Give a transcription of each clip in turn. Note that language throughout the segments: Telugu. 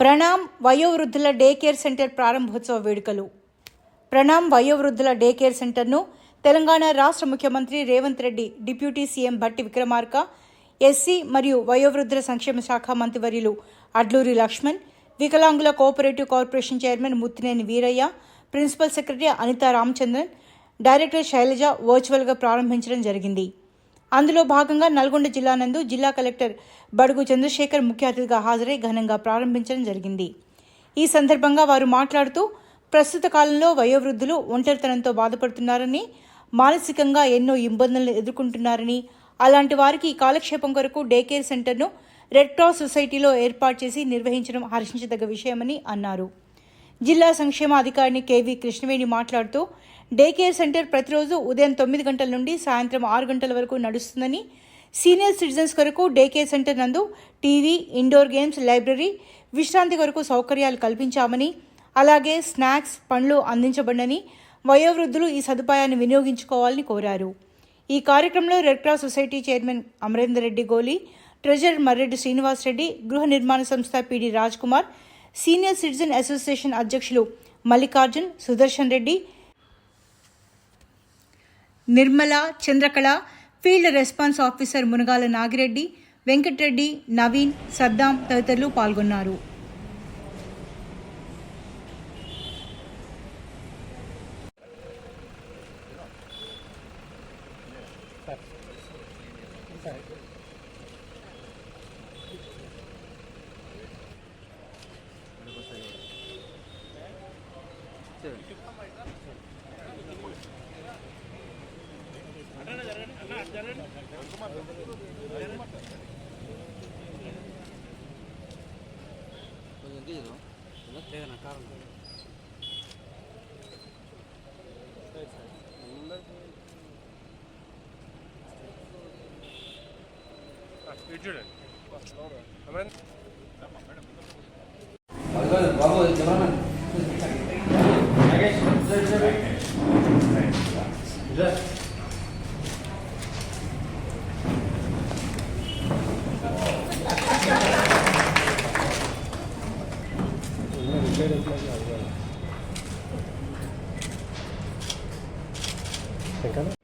ప్రణామ్ వయోవృద్ధుల డే కేర్ సెంటర్ ప్రారంభోత్సవ వేడుకలు. ప్రణామ్ వయోవృద్ధుల డే కేర్ సెంటర్ను తెలంగాణ రాష్ట్ర ముఖ్యమంత్రి Revanth Reddy deputy CM Bhatti Vikramarka SC మరియు వయోవృద్ధుల సంక్షేమ శాఖ మంత్రివర్యులు అడ్లూరి లక్ష్మణ్ వికలాంగుల cooperative corporation chairman Muthineni Veeraiah principal secretary Anitha Ramachandran director Shailaja వర్చువల్గా ప్రారంభించడం జరిగింది. అందులో భాగంగా నల్గొండ జిల్లా నందు జిల్లా కలెక్టర్ బడుగు చంద్రశేఖర్ ముఖ్య అతిథిగా హాజరై ఘనంగా ప్రారంభించడం జరిగింది. ఈ సందర్భంగా వారు మాట్లాడుతూ ప్రస్తుత కాలంలో వయోవృద్ధులు ఒంటరితనంతో బాధపడుతున్నారని మానసికంగా ఎన్నో ఇబ్బందులను ఎదుర్కొంటున్నారని అలాంటి వారికి కాలక్షేపం కొరకు డే కేర్ సెంటర్ను రెడ్ క్రాస్ సొసైటీలో ఏర్పాటు చేసి నిర్వహించడం హర్షించదగ్గ విషయమని అన్నారు. జిల్లా సంక్షేమ అధికారిని కేవీ కృష్ణవేణి మాట్లాడుతూ డే కేర్ సెంటర్ ప్రతిరోజు ఉదయం తొమ్మిది గంటల నుండి సాయంత్రం ఆరు గంటల వరకు నడుస్తుందని సీనియర్ సిటిజన్స్ కొరకు డే కేర్ సెంటర్ నందు టీవీ ఇండోర్ గేమ్స్ లైబ్రరీ విశ్రాంతి కొరకు సౌకర్యాలు కల్పించామని అలాగే స్నాక్స్ పండ్లు అందించబడని వయోవృద్ధులు ఈ సదుపాయాన్ని వినియోగించుకోవాలని కోరారు. ఈ కార్యక్రమంలో Red Cross Society chairman Amarender Reddy Goli treasurer Marreddy Srinivas Reddy గృహ నిర్మాణ సంస్థ PD Raj Kumar senior citizen association అధ్యక్షులు Mallikarjun Sudarshan Reddy Nirmala Chandrakala field response officer Munagala Nagireddy Venkatareddy Naveen Saddam తదితరులు పాల్గొన్నారు. ఇటు చూడండి అమన్ ¿Se encanta?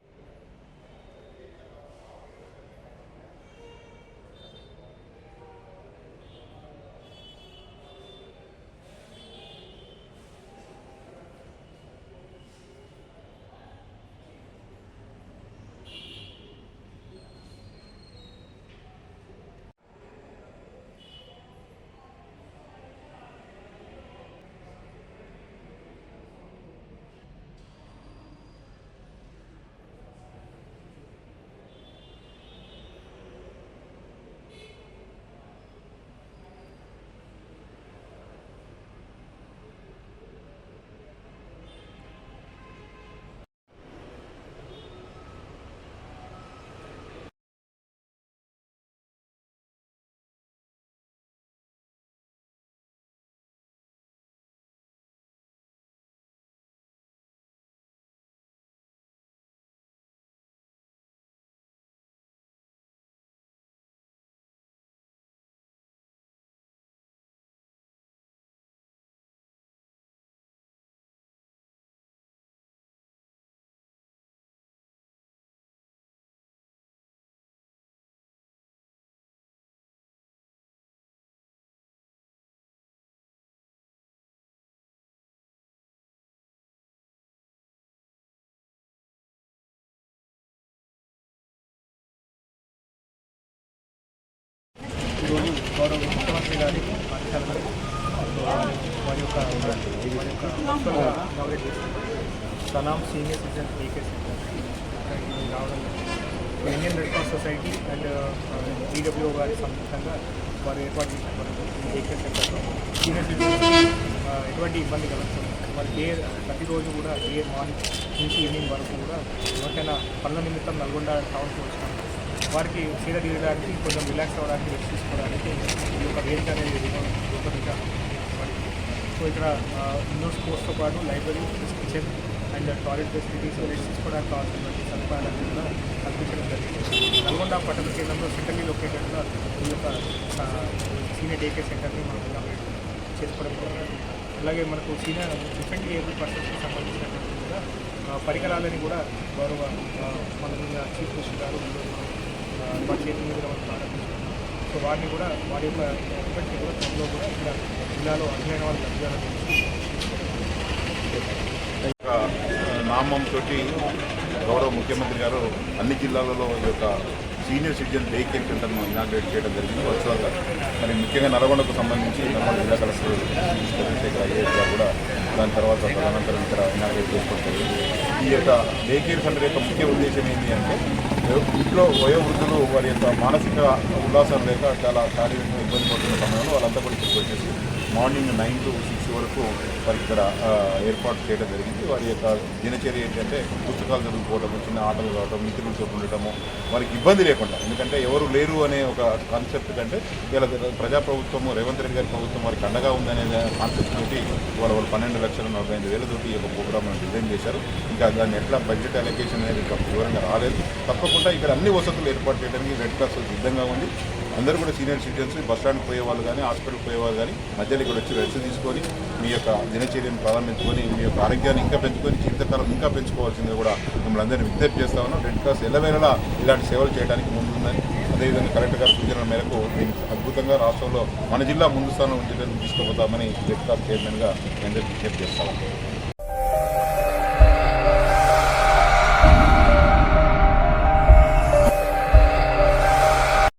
ఈరోజు గౌరవ ముఖ్యమంత్రి గారి వారి యొక్క వారి యొక్క సలాం సీనియర్ సిటిజన్ ఏకే సెంటర్ రావడం Indian Red Cross Society and EW గారి సంబంధంగా వారు ఏర్పాటు చేసినటువంటి ఏకే సెంటర్లో సీనియర్ సిటిజన్స్ ఎటువంటి ఇబ్బంది కలుగుతుంది వారి కేర్ ప్రతిరోజు కూడా కేర్ మార్నింగ్ నుంచి ఈవినింగ్ వరకు కూడా ఎవరికైనా పనుల నిమిత్తం నల్గొండ టౌన్కి వచ్చినప్పుడు వారికి సీద తీయడానికి కొంచెం రిలాక్స్ అవ్వడానికి రెస్ట్ తీసుకోవడానికి ఈ యొక్క వేదిక అనేది రూపొందించాలి సో ఇక్కడ ఇండోర్ స్పోర్ట్స్తో పాటు library kitchen and toilet facilities rest తీసుకోవడానికి కావాల్సినటువంటి సదుపాయాలన్నీ కూడా కల్పించడం జరిగింది నల్గొండ పట్టణ కేంద్రంలో సెంట్రల్లీ లొకేటెడ్గా ఈ యొక్క సీనియర్ డేకే సెంటర్ని మనం ఇనాగ్రేట్ చేసుకోవడం జరుగుతుంది. అలాగే మనకు సీనియర్ డిఫరెంట్ ఏబుల్ పర్సన్స్కి సంబంధించినటువంటి కూడా పరికరాలని కూడా గౌరవ మన మీద చీఫ్ మినిస్టర్ గారు వారి చేతి మీద మనం ప్రారంభించారు సో వారిని కూడా వారి యొక్క ఎక్విప్మెంట్ని కూడా త్వరలో కూడా ఇక్కడ జిల్లాలో అధ్యయన వాళ్ళు లబ్ధిదారులకు యొక్క నామంతో గౌరవ ముఖ్యమంత్రి గారు అన్ని జిల్లాలలో ఈ యొక్క సీనియర్ సిటిజన్ డే కేర్ సెంటర్ను ఇనాగ్రేట్ చేయడం జరిగింది. వర్చువల్గా మరి ముఖ్యంగా నల్గొండకు సంబంధించి నల్గొండ జిల్లా కలెక్టర్ చంద్రశేఖర్ ఐఏఎస్ గారు కూడా దాని తర్వాత తదనంతరం ఇక్కడ ఇనాగ్రేట్ చేసుకుంటారు ఈ యొక్క డే కేర్ సెంటర్ యొక్క ముఖ్య ఉద్దేశం ఏంటి అంటే ఇంట్లో వయోవృద్ధులు వారి యొక్క మానసిక ఉల్లాసం లేక చాలా శారీరకంగా ఇబ్బంది పడుతున్న సమయంలో వాళ్ళంతా కూడా ఇక్కడికి వచ్చేసి మార్నింగ్ నైన్ టు సిక్స్ వరకు వారి ఇక్కడ ఏర్పాటు చేయడం జరిగింది. వారి యొక్క దినచర్య ఏంటంటే పుస్తకాలు చదువుకోవడము చిన్న ఆటలు కావడం మిత్రులతో ఉండటము వారికి ఇబ్బంది లేకుండా. ఎందుకంటే ఎవరు లేరు అనే ఒక కాన్సెప్ట్ కంటే ఇలా ప్రజాప్రభుత్వము రేవంత్ రెడ్డి గారి ప్రభుత్వం వారికి అండగా ఉందనే కాన్సెప్ట్ తోటి వాళ్ళ వాళ్ళు పన్నెండు లక్షల నలభై ఐదు వేలతోటి ఈ యొక్క ప్రోగ్రామ్ డిజైన్ చేశారు. ఇంకా దాన్ని ఎట్లా బడ్జెట్ అలొకేషన్ అనేది ఇంకా వివరంగా రాలేదు. తప్పకుండా ఇక్కడ అన్ని వసతులు ఏర్పాటు చేయడానికి రెడ్ క్రాస్ సిద్ధంగా ఉంది. అందరూ కూడా సీనియర్ సిటిజన్స్ బస్ స్టాండ్కి పోయేవాళ్ళు కానీ హాస్పిటల్కి పోయేవాళ్ళు కానీ మధ్యలో ఇక్కడ వచ్చి రెస్ట్ తీసుకొని మీ యొక్క దినచర్యను ప్రారంభించుకొని మీ యొక్క ఆరోగ్యాన్ని ఇంకా పెంచుకొని జీవితకాలం ఇంకా పెంచుకోవాల్సిందిగా కూడా మిమ్మల్ని అందరినీ విజ్ఞప్తి చేస్తా ఉన్నాం. రెడ్ క్రాస్ ఎలవేళలా ఇలాంటి సేవలు చేయడానికి ముందుందని అదేవిధంగా కలెక్టర్ గారి సూచనల మేరకు దీన్ని అద్భుతంగా రాష్ట్రంలో మన జిల్లా ముందు స్థానం ఉంచడానికి తీసుకుపోతామని రెడ్ క్రాస్ చైర్మన్గా మీ అందరికీ విజ్ఞప్తి చేస్తాము